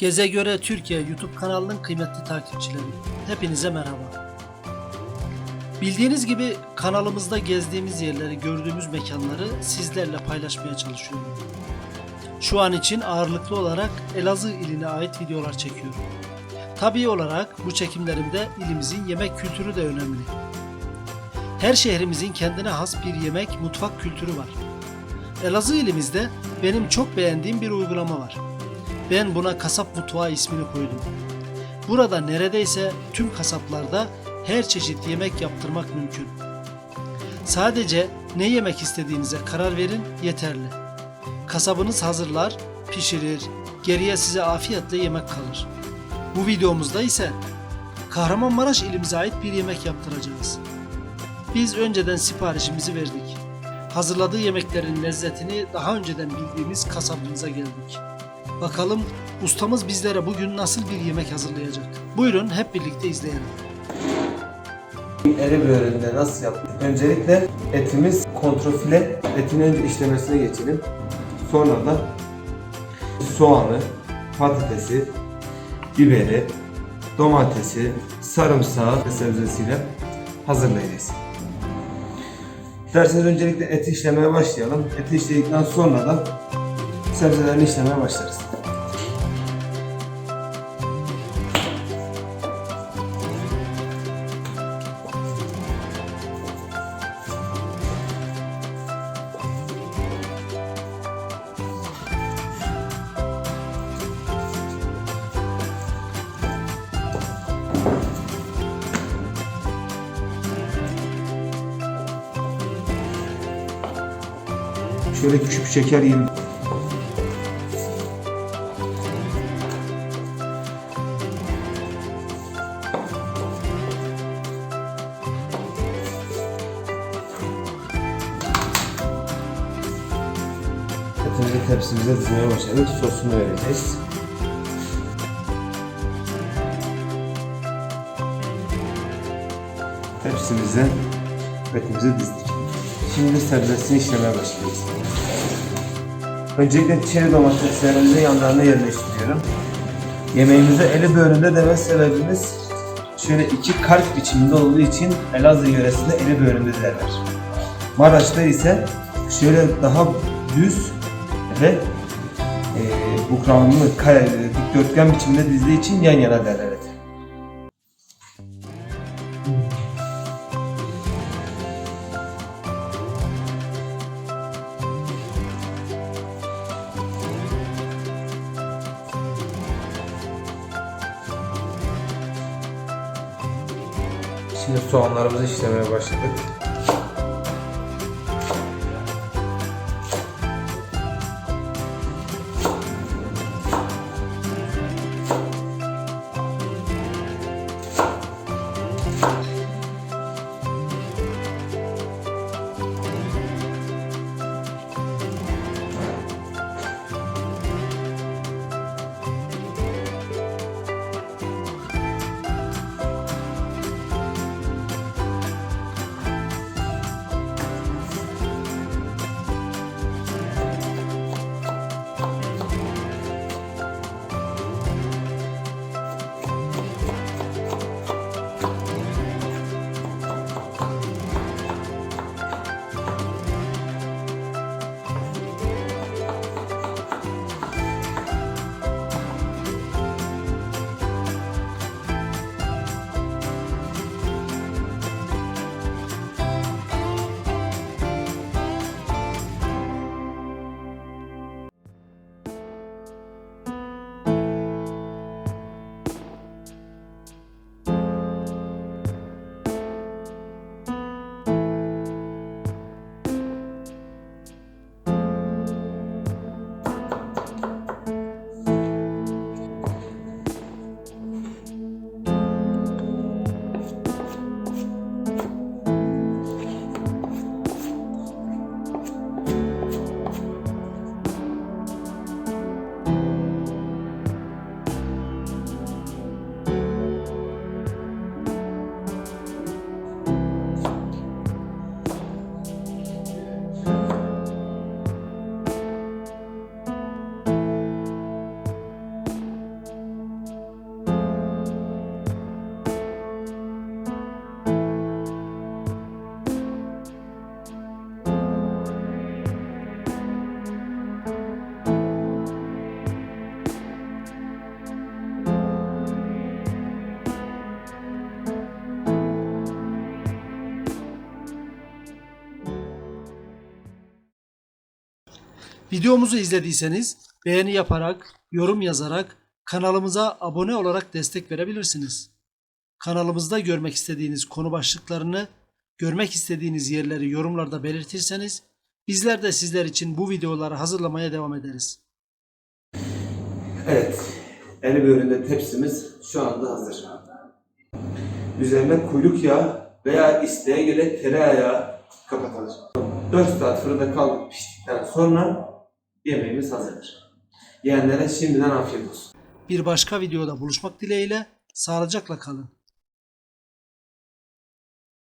Geze Göre Türkiye YouTube kanalının kıymetli takipçileri. Hepinize merhaba. Bildiğiniz gibi kanalımızda gezdiğimiz yerleri, gördüğümüz mekanları sizlerle paylaşmaya çalışıyorum. Şu an için ağırlıklı olarak Elazığ iline ait videolar çekiyorum. Tabii olarak bu çekimlerimde ilimizin yemek kültürü de önemli. Her şehrimizin kendine has bir yemek, mutfak kültürü var. Elazığ ilimizde benim çok beğendiğim bir uygulama var. Ben buna kasap mutfağı ismini koydum. Burada neredeyse tüm kasaplarda her çeşit yemek yaptırmak mümkün. Sadece ne yemek istediğinize karar verin yeterli. Kasabınız hazırlar, pişirir, geriye size afiyetle yemek kalır. Bu videomuzda ise Kahramanmaraş ilimize ait bir yemek yaptıracağız. Biz önceden siparişimizi verdik. Hazırladığı yemeklerin lezzetini daha önceden bildiğimiz kasabımıza geldik. Bakalım ustamız bizlere bugün nasıl bir yemek hazırlayacak? Buyurun hep birlikte izleyelim. Eri böreğinde nasıl yaptık? Öncelikle etimiz kontrofile. Etin önce işlemesine geçelim. Sonra da soğanı, patatesi, biberi, domatesi, sarımsağı ve sebzesiyle hazırlayacağız. Derseniz öncelikle eti işlemeye başlayalım. Eti işledikten sonra da sebzelerini işlemeye başlarız. Şöyle küçük şeker yiyin. Etimizi tepsimize dizmeye başladık. Sosunu vereceğiz. Tepsimize etimizi dizdik. Şimdi sebzesini işlemeye başlayacağız. Öncelikle çeri domateslerimizi yanlarına yerleştiriyorum. Yemeğimize eli böğründe deme sebebimiz şöyle iki kalp biçiminde olduğu için Elazığ yöresinde eli böğründe derler. Maraş'ta ise şöyle daha düz ve e, bukranlı, kare, dikdörtgen biçimde dizdiği için yan yana derler. Şimdi soğanlarımızı işlemeye başladık. Videomuzu izlediyseniz beğeni yaparak, yorum yazarak, kanalımıza abone olarak destek verebilirsiniz. Kanalımızda görmek istediğiniz konu başlıklarını, görmek istediğiniz yerleri yorumlarda belirtirseniz bizler de sizler için bu videoları hazırlamaya devam ederiz. Evet, eli böğründe tepsimiz şu anda hazır. Üzerine kuyruk yağı veya isteğe göre tereyağı kapatalım. 4 saat fırında kaldık piştikten sonra yemeğimiz hazırdır. Yiyenlere şimdiden afiyet olsun. Bir başka videoda buluşmak dileğiyle sağlıcakla kalın.